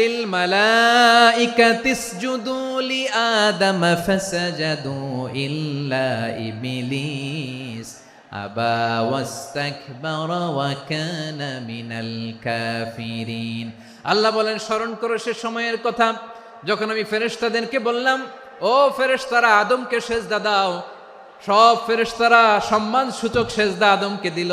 لِلْمَلَائِكَةِ اسْجُدُوا لِآدَمَ فَسَجَدُوا إِلَّا إِبْلِيسَ أَبَى وَاسْتَكْبَرَ وَكَانَ مِنَ الْكَافِرِينَ আল্লাহ বলেন স্মরণ করো সে সময়ের কথা যখন আমি ফেরেশতাদেরকে বললাম ও ফেরেশতারা আদমকে সেজদা দাও সব ফেরেশতারা সম্মান সূচক সেজদা আদমকে দিল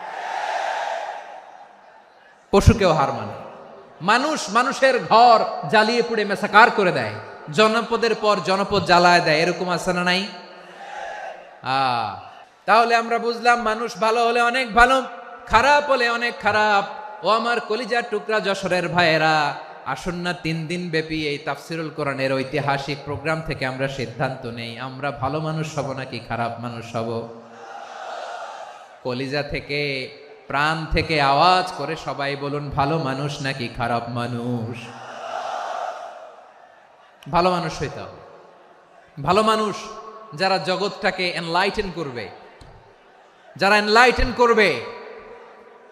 পশুকেও হার মানে। মানুষ মানুষের ঘর জ্বালিয়ে পুড়ে মেসাকার করে দেয়। জনপদের পর জনপদ জ্বালায় দেয়, এরকম আছে না নাই? তাহলে আমরা বুঝলাম মানুষ ভালো হলে অনেক ভালো, খারাপ হলে অনেক খারাপ। ও আমার কলিজার টুকরা যশোরের ভাইয়েরা আসন্ন না তিন দিন ব্যাপী এই তাফসিরুল কোরআনের ঐতিহাসিক প্রোগ্রাম থেকে আমরা সিদ্ধান্ত নেই। আমরা ভালো মানুষ হব নাকি খারাপ মানুষ হব? কলিজা থেকে প্রাণ থেকে আওয়াজ করে সবাই বলুন, ভালো মানুষ নাকি খারাপ মানুষ? ভালো মানুষ হইতে হবে। ভালো মানুষ যারা জগৎটাকে এনলাইটেন করবে, যারা এনলাইটেন করবে,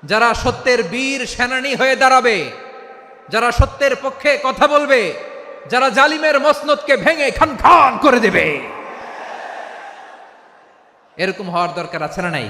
যারা সত্যের বীর সেনানী হয়ে দাঁড়াবে, যারা সত্যের পক্ষে কথা বলবে, যারা জালিমের মসনদকে ভেঙে খান খান করে দেবে। এরকম হওয়ার দরকার আছে না নাই?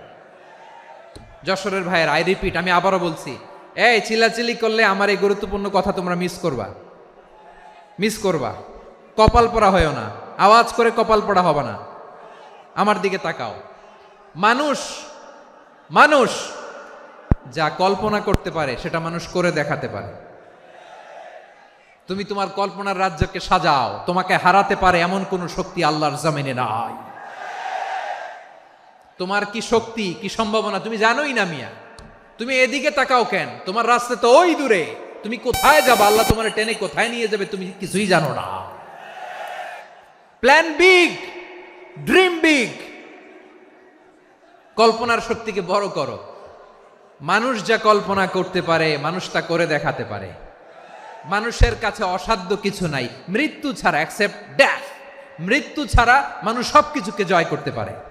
যশোরের ভাইয়ের, আই রিপিট, আমি আবারও বলছি। এই চিল্লাচিল্লি করলে আমার এই গুরুত্বপূর্ণ কথা তোমরা মিস করবা। মিস করবা। কপাল পড়া হয়েও না। আওয়াজ করে কপাল পড়া হবে না। আমার দিকে তাকাও। মানুষ মানুষ যা কল্পনা করতে পারে, সেটা মানুষ করে দেখাতে পারে। তুমি তোমার কল্পনার রাজ্যকে সাজাও। তোমাকে হারাতে পারে এমন কোন শক্তি আল্লাহর জমিনে নাই। তোমার কি শক্তি, কি সম্ভাবনা? তুমি জানোই না মিয়া। তুমি এদিকে তাকাও কেন? তোমার রাস্তা তো ওই দূরে। তুমি কোথায় যাবে? আল্লাহ তোমার টেনে কোথায় নিয়ে যাবে তুমি কিছুই জানো না। প্ল্যান বিগ ড্রিম বিগ কল্পনার শক্তিকে বড় করো। মানুষ যা কল্পনা করতে পারে, মানুষ তা করে দেখাতে পারে। মানুষের কাছে অসাধ্য কিছু নাই। মৃত্যু ছাড়া অ্যাকসেপ্ট ড্যাথ মৃত্যু ছাড়া মানুষ সব কিছুকে জয় করতে পারে।